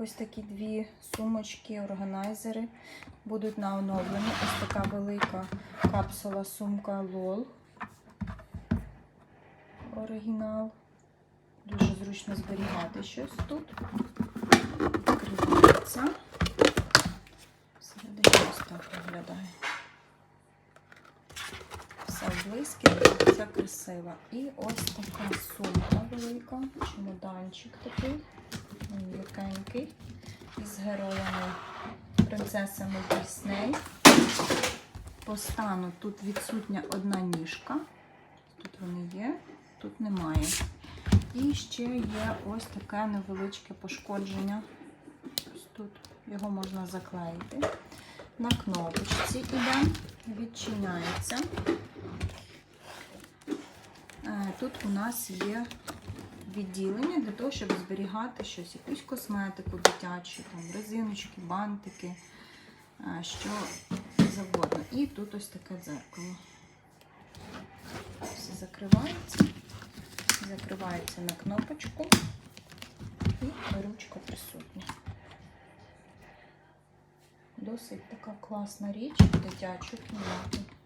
Ось такі дві сумочки, органайзери будуть на оновленні. Ось така велика капсула сумка LOL. Оригінал. Дуже зручно зберігати щось тут. Відкривається. Всередині ось так виглядає. Все в блискітку, це красиво. І ось така сумка велика, чемоданчик такий, м'якенький, із героями принцесами Дісней. По стану тут відсутня одна ніжка. Тут вони є, тут немає. І ще є ось таке невеличке пошкодження. Ось тут його можна заклеїти. На кнопочці іде, відчиняється. Е, Тут у нас є відділення для того, щоб зберігати щось, якусь косметику дитячу, там резиночки, бантики, е, що завгодно. І тут ось таке дзеркало. Все закривається, закривається на кнопочку і ручка присутня. Досить така класна річ дитячу кімнату.